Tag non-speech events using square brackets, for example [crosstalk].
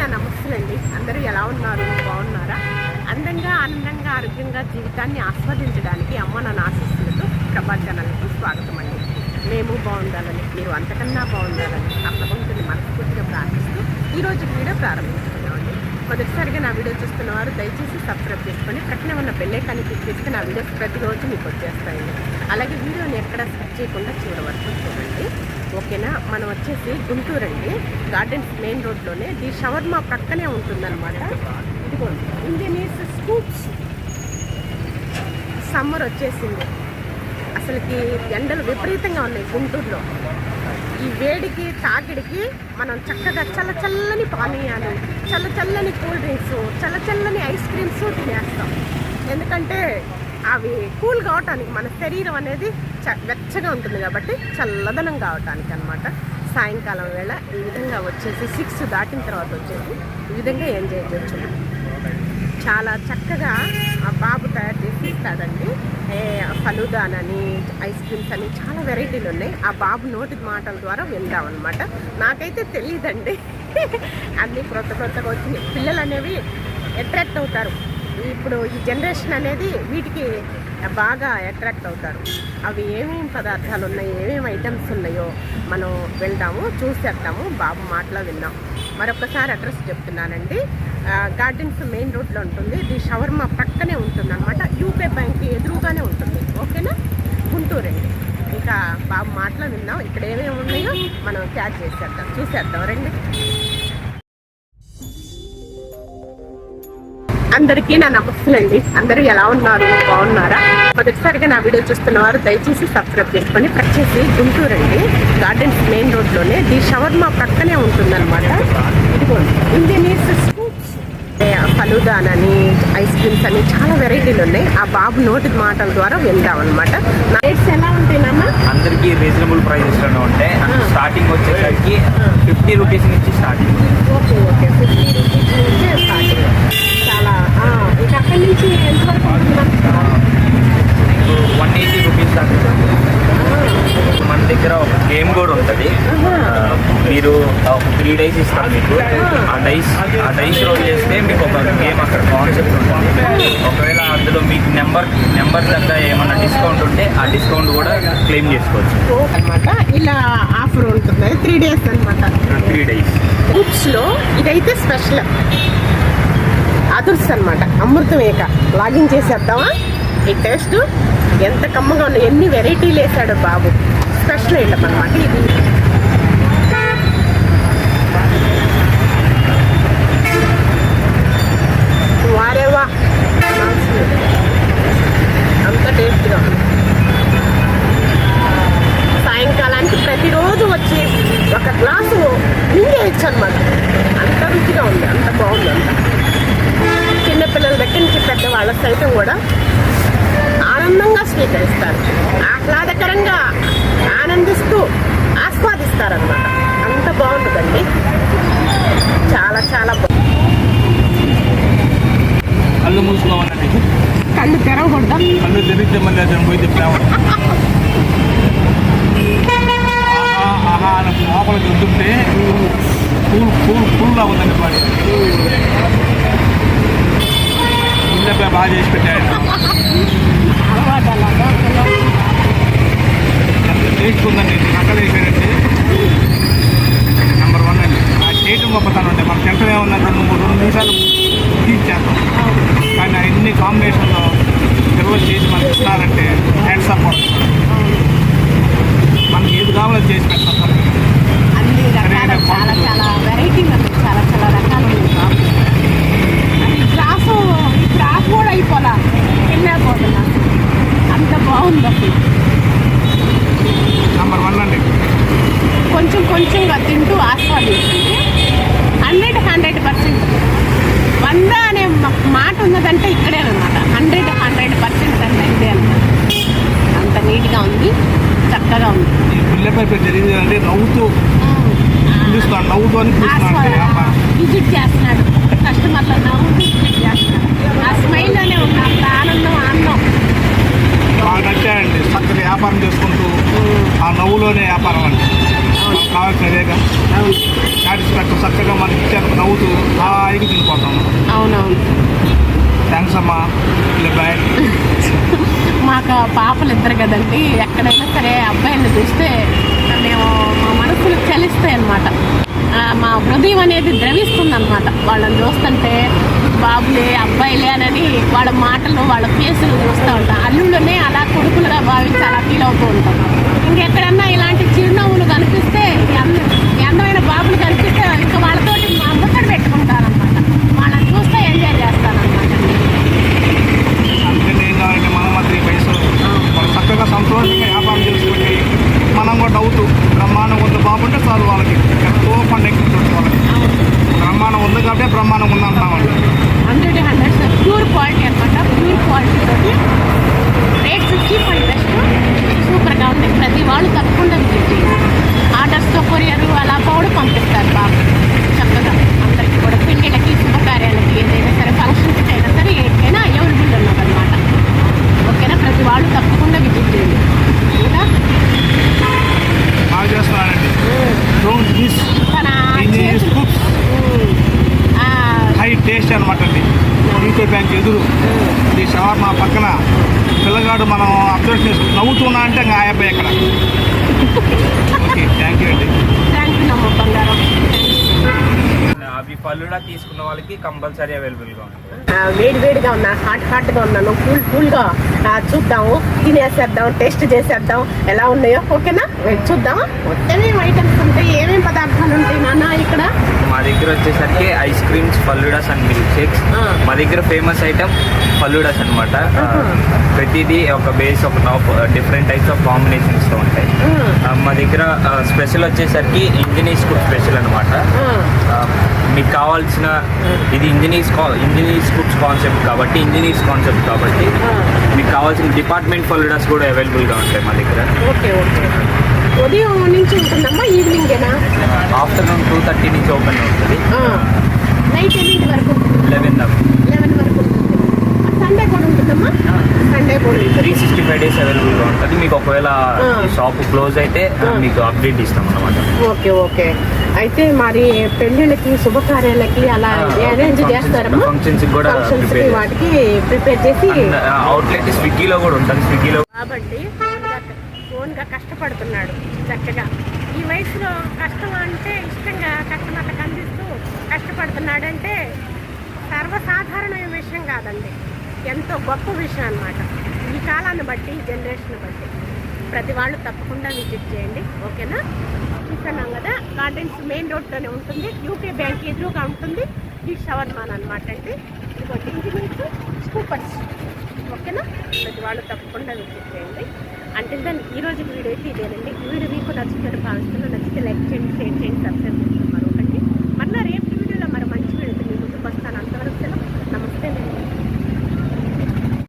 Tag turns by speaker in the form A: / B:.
A: నా నమస్తులండి. అందరూ ఎలా ఉన్నారు? బాగున్నారా? అందంగా ఆనందంగా ఆరోగ్యంగా జీవితాన్ని ఆస్వాదించడానికి అమ్మ నా ఆశిస్తులతో ప్రభా ఛానల్కు స్వాగతం అండి మేము బాగుండాలని మీరు అంతకన్నా బాగుండాలని ఆ భగవంతుని మనస్ఫూర్తిగా ప్రార్థిస్తూ ఈరోజు వీడియో ప్రారంభించుకున్నామండి మొదటిసారిగా నా వీడియో చూస్తున్న వారు దయచేసి సబ్స్క్రైబ్ చేసుకొని ప్రక్కన ఉన్న బెల్లైకాన్ని క్లిక్ చేస్తే నా వీడియోస్ ప్రతిరోజు మీకు వచ్చేస్తాయండి. అలాగే వీడియోని ఎక్కడ స్కిప్ చేయకుండా చివరి వరకు చూడండి. ఓకేనా? మనం వచ్చేసి గుంటూరు అండి. గార్డెన్స్ మెయిన్ రోడ్లోనే. ది షవర్మా ప్రక్కనే ఉంటుందన్నమాట. ఇదిగోండి ఇంజనీర్స్ స్కూప్స్. సమ్మర్ వచ్చేసింది. అసలుకి ఎండలు విపరీతంగా ఉన్నాయి గుంటూరులో. ఈ వేడికి తాకిడికి మనం చక్కగా చల్ల చల్లని పానీయాలు చల్ల చల్లని కూల్ డ్రింక్స్ చల్ల చల్లని ఐస్ క్రీమ్స్ తినేస్తాం. ఎందుకంటే అవి కూల్ కావటానికి మన శరీరం అనేది చ వెచ్చగా ఉంటుంది కాబట్టి చల్లదనం కావటానికి అనమాట సాయంకాలం వేళ ఈ విధంగా వచ్చేసి సిక్స్ దాటిన తర్వాత వచ్చేసి ఈ విధంగా ఎంజాయ్ చేయొచ్చు? చాలా చక్కగా ఆ బాబు తయారు చేసి ఇస్తాడండి. ఏ ఫలుదానని ఐస్ క్రీమ్స్ అని చాలా వెరైటీలు ఉన్నాయి. ఆ బాబు నోటి మాటల ద్వారా విందాం అనమాట నాకైతే తెలియదండి [laughs] అన్నీ క్రొత్త కొత్తగా వచ్చినాయి. పిల్లలు అనేవి అట్రాక్ట్ అవుతారు. ఇప్పుడు ఈ జనరేషన్ అనేది వీటికి బాగా అట్రాక్ట్ అవుతారు. అవి ఏమేమి పదార్థాలు ఉన్నాయి ఏమేమి ఐటమ్స్ ఉన్నాయో మనం వెళ్దాము చూసేద్దాము బాబు మాటలో విన్నాం. మరొకసారి అడ్రస్ చెప్తున్నానండి. గార్డెన్స్ మెయిన్ రోడ్లో ఉంటుంది. ఇది షవర్మా పక్కనే ఉంటుంది అనమాట యూపీ బ్యాంక్ ఎదురుగానే ఉంటుంది. ఓకేనా? గుంటూరు. అండి ఇంకా బాబు మాటలో విన్నాం. ఇక్కడ ఏమేమి ఉన్నాయో మనం క్యాచ్ చేసేద్దాం. చూసేద్దాం. రండి. అందరికీ నా నమస్తులండి అందరూ ఎలా ఉన్నారు? బాగున్నారా? మొదటిసారిగా నా వీడియో చూస్తున్న వారు దయచేసి సబ్స్క్రైబ్ చేసుకొని ప్రత్యేసి గుంటూరు అండి. గార్డెన్స్ మెయిన్ రోడ్లోనే ది షవర్మా ప్రక్కనే ఉంటుందన్నమాట. ఇదిగోండి ఇంజనీర్స్ స్కూప్స్. ఫలుదానని ఐస్ క్రీమ్స్ అని చాలా వెరైటీలు ఉన్నాయి. ఆ బాబు నోటి మాటల ద్వారా విందాం అనమాట రేట్స్ ఎలా ఉంటాయి నాన్న?
B: అందరికీ రీజనబుల్ ప్రైజెస్లోనే ఉంటాయి స్టార్టింగ్ వచ్చేసరికి ఫిఫ్టీ రూపీస్ నుంచి starting.
A: Okay okay. Fifty rupees నుంచే స్టార్టింగ్ చాలా ఆ, ఇంకా అక్కడి నుంచి ఎంతవరకు ఉంటుంది మనకు?
B: వన్ ఎయిటీ రూపీస్ దాకా మన దగ్గర ఒక గేమ్ కూడా ఉంటుంది మీరు ఒక త్రీ డేస్ ఇస్తారు మీకు. ఆ డైస్ ఆ డైస్ రోల్ చేస్తే మీకు ఒక గేమ్ అక్కడ కాన్సెప్ట్ ఉంటుంది. ఒకవేళ అందులో మీకు నెంబర్ నెంబర్ దగ్గర ఏమన్నా డిస్కౌంట్ ఉంటే ఆ డిస్కౌంట్ కూడా క్లెయిమ్ చేసుకోవచ్చు.
A: అనమాట ఇలా ఆఫర్ ఉంటుంది. త్రీ డేస్ అనమాట
B: త్రీ డేస్
A: గ్రూప్స్లో ఇదైతే స్పెషల్ అదుర్స్ అనమాట అమృతం ఏక. లాగిన్ చేసేద్దామా? ఈ టేస్ట్ ఎంత కమ్మగా ఉన్నాయి ఎన్ని వెరైటీలు వేసాడు బాబు. స్పెషల్ ఐటమ్ అనమాట ఇది వారేవా అంత టేస్ట్గా ఉంది సాయంకాలానికి ప్రతిరోజు వచ్చి ఒక గ్లాసు మింగేయచ్చు అనమాట అంత రుచిగా ఉంది అంత బాగుంది అంత చిన్నపిల్లల దగ్గర నుంచి పెద్దవాళ్ళ సైతం కూడా ఆనందంగా స్వీకరిస్తారు. ఆహ్లాదకరంగా ఆనందిస్తూ ఆస్వాదిస్తారనమాట అంత బాగుంటుందండి. చాలా చాలా
C: కళ్ళు మూసుకోవాలండి.
A: కళ్ళు తెరవకూడదా?
C: కళ్ళు తెరిస్తే మళ్ళీ అతను పోయి తిప్పాము ఆహా లోపలికి వెళ్తుంటే కూల్ కూల్ కూల్గా ఉందండి బాగా చేసి పెట్టాడు.
A: తీసుకుందండి. అలాగా
C: ఉందండి అక్కడ వేసాడండి నెంబర్ వన్ అండి ఆ స్టేట్ గొప్పతనం అండి మన సెంటర్ ఉన్న రెండు మూడు రెండు నిమిషాలు తీర్చేస్తాం కానీ అన్ని కాంబినేషన్లో పిల్లలు చేసి మనకి ఇస్తారంటే హ్యాండ్స్ అప్ మనకి ఏది కావాలో చేసి పెడతాం
A: అన్ని రకాల చాలా చాలా వెరైటీలు ఉన్నాయి చాలా చాలా రకాలు ఉన్నాయి బాబు అది గ్లాసు ఈ గ్లాస్ కూడా అయిపోలా వెళ్ళిపోతున్నా అంత బాగుంది అసలు
C: నెంబర్ వన్ అండి
A: కొంచెం ఆస్వాదించండి హండ్రెడ్ హండ్రెడ్ పర్సెంట్. వంద అనే మాట ఉన్నదంటే ఇక్కడే అనమాట హండ్రెడ్ హండ్రెడ్ పర్సెంట్ అంటే ఇదే అనమాట అంత నీట్గా ఉంది చక్కగా ఉంది. విజిట్ చేస్తున్నాడు. కస్టమర్లు నవ్వుతూ విజిట్ చేస్తున్నాడు. ఆ స్మైల్లోనే ఉన్న అంత ఆనందం ఆనందం.
C: బాగా నచ్చాయండి. చక్కగా వ్యాపారం చేసుకుంటూ ఆ నవ్వులోనే వ్యాపారం అండి. కావాల్సిన సాటిస్ఫాక్షన్ చక్కగా మనకి ఇచ్చారు. నవ్వుతూ హాయిగా తినిపోతాము
A: అవునవును.
C: థ్యాంక్స్ అమ్మా. బాయ్
A: మాకు పాపలు ఇద్దరు కదండి. ఎక్కడైనా సరే అబ్బాయిని చూస్తే మేము మా మనసులు చలిస్తాయి అనమాట మా హృదయం అనేది ద్రవిస్తుంది అనమాట వాళ్ళని చూస్తుంటే బాబులే అబ్బాయిలే అని వాళ్ళ మాటలు వాళ్ళ ఫేసులు చూస్తూ ఉంటాం. అల్లుళ్ళనే అలా కొడుకులుగా భావించి అలా ఫీల్ అవుతూ ఉంటాం. ఇంకెక్కడన్నా ఇలాంటి చిరునవ్వులు కనిపిస్తే ఈ అంద- ఈ అందమైన బాబులు కనిపిస్తే ఇంకా వాళ్ళతోటి మా ముచ్చట పెట్టుకుంటారనమాట వాళ్ళని చూస్తే ఎంజాయ్ చేస్తారనమాట
C: అందుకే నేను కావాలంటే మనం మాత్రం పైసలు వాళ్ళు చక్కగా సంతోషంగా వ్యాపారం చేసుకుంటే మనం కూడా నవ్వుతూ బ్రహ్మాండం ఉంది బాగుంటే చాలు వాళ్ళకి ఎంతో పండుగ వాళ్ళకి బ్రహ్మాండం ఉంది కాబట్టి బ్రహ్మాండం ఉంది అంటున్నామండి
A: hundred hundred sir pure quality అనమాట ప్యూర్ క్వాలిటీ తోటి రేట్స్ చీప్ అండ్ బెస్ట్ సూపర్గా ఉంది ప్రతి వాళ్ళు తప్పకుండా విజిట్ చేయండి ఆర్డర్స్తో కొరియర్ అలా కూడా పంపిస్తారు బాగా చక్కగా అందరికీ కూడా పెళ్ళిళ్ళకి శుభకార్యాలకి ఏదైనా సరే ఫంక్షన్స్కి అయినా సరే ఏదైనా అవైలబుల్ ఉన్నదన్నమాట ఓకేనా ప్రతి వాళ్ళు తప్పకుండా విజిట్ చేయండి ఇంకా
C: బాగా చేస్తున్నానండి డోంట్ మిస్
A: తన
C: ఇంజనీర్
A: చేతులు
C: స్కూప్స్
A: ఆ,
C: హై టేస్ట్ అనమాట అండి యూకే బ్యాంక్ ఎదురు ఈ షవర్మా పక్కన పిల్లగాడు మనం అబ్జర్వ్ చేసుకుని నవ్వుతున్నా అంటే ఇంకా ఆ అబ్బాయి ఎక్కడ? ఓకే థ్యాంక్ యూ అండి.
B: అవి ఫలుడా తీసుకున్న వాళ్ళకి కంపల్సరీ అవైలబుల్గా ఉంటుంది
A: వేడి వేడిగా ఉన్నా హాట్ హాట్గా ఉన్నాను కూల్ కూల్గా ఆ, చూద్దాము. తినేసేద్దాం టేస్ట్ చేసేద్దాం. ఎలా ఉన్నాయో ఓకేనా? వెయిట్ చూద్దామా? ఏమేమి ఐటమ్స్ ఉంటాయి ఏమేమి పదార్థాలు ఉంటాయి నాన్న ఇక్కడ?
B: మా దగ్గర వచ్చేసరికి ice creams faloodas and milkshakes. మా దగ్గర ఫేమస్ ఐటమ్ ఫల్లుడాస్ అనమాట ప్రతిదీ ఒక బేస్ ఒక టాప్ డిఫరెంట్ టైప్స్ ఆఫ్ కాంబినేషన్స్తో ఉంటాయి. మా దగ్గర స్పెషల్ వచ్చేసరికి ఇంజనీస్ ఫుడ్ స్పెషల్ అనమాట మీకు కావాల్సిన ఇది ఇంజనీర్స్ ఇంజనీర్స్ ఫుడ్స్ కాన్సెప్ట్ కాబట్టి ఇంజనీర్స్ కాన్సెప్ట్ కాబట్టి మీకు కావాల్సిన డిపార్ట్మెంట్ ఫల్లుడాస్ కూడా అవైలబుల్గా ఉంటాయి మా దగ్గర.
A: Okay okay. ఉదయం నుంచి ఉంటుందమ్మా ఈవినింగేనా
B: ఆఫ్టర్నూన్ టూ థర్టీ నుంచి ఓపెన్ ఉంటుంది
A: నైట్ ఎనిమిది వరకు?
B: లెవెన్
A: లెవెన్ వరకు ఉంటుంది. సండే కూడా ఉంటుందమ్మా? సండే కూడా
B: త్రీ సిక్స్టీ ఫైవ్ డేస్ అవైలబుల్గా ఉంటుంది. మీకు ఒకవేళ. షాప్ క్లోజ్ అయితే. మీకు అప్డేట్ ఇస్తాం అన్నమాట
A: ఓకే ఓకే. అయితే మరి పెళ్ళిళ్ళకి శుభకార్యాలకి అలా అరేంజ్ చేస్తారమ్మా?
B: ఫంక్షన్స్ కూడా
A: వాటికి ప్రిపేర్ చేసి
B: అవుట్లెట్ స్విగ్గీలో కూడా ఉంటుంది. స్విగ్గీలో
A: కాబట్టి ఓన్గా కష్టపడుతున్నాడు చక్కగా. ఈ వయసులో కష్టం అంటే ఇష్టంగా కస్టమర్లకు అందిస్తూ కష్టపడుతున్నాడంటే సర్వసాధారణమైన విషయం కాదండి. ఎంతో గొప్ప విషయం అనమాట ఈ కాలాన్ని బట్టి ఈ జనరేషన్ బట్టి. ప్రతి వాళ్ళు తప్పకుండా విజిట్ చేయండి. ఓకేనా? చూస్తున్నాం కదా గార్డెన్స్ మెయిన్ రోడ్లోనే ఉంటుంది. యూకే బ్యాంక్ ఎదురుగా ఉంటుంది. ఈ షవర్మాన్ అనమాట అండి. ఇదిగోటి ఇంజనీర్స్ స్కూపర్స్. ఓకేనా? ప్రతి వాళ్ళు తప్పకుండా విజిట్ చేయండి. అంటే దాన్ని ఈ రోజు వీడియో అయితే ఇదేనండి. వీడియో మీకు నచ్చుతారు భావిస్తున్నాను నచ్చితే లైక్ చేయండి షేర్ చేయండి సబ్స్క్రైబ్ చేయండి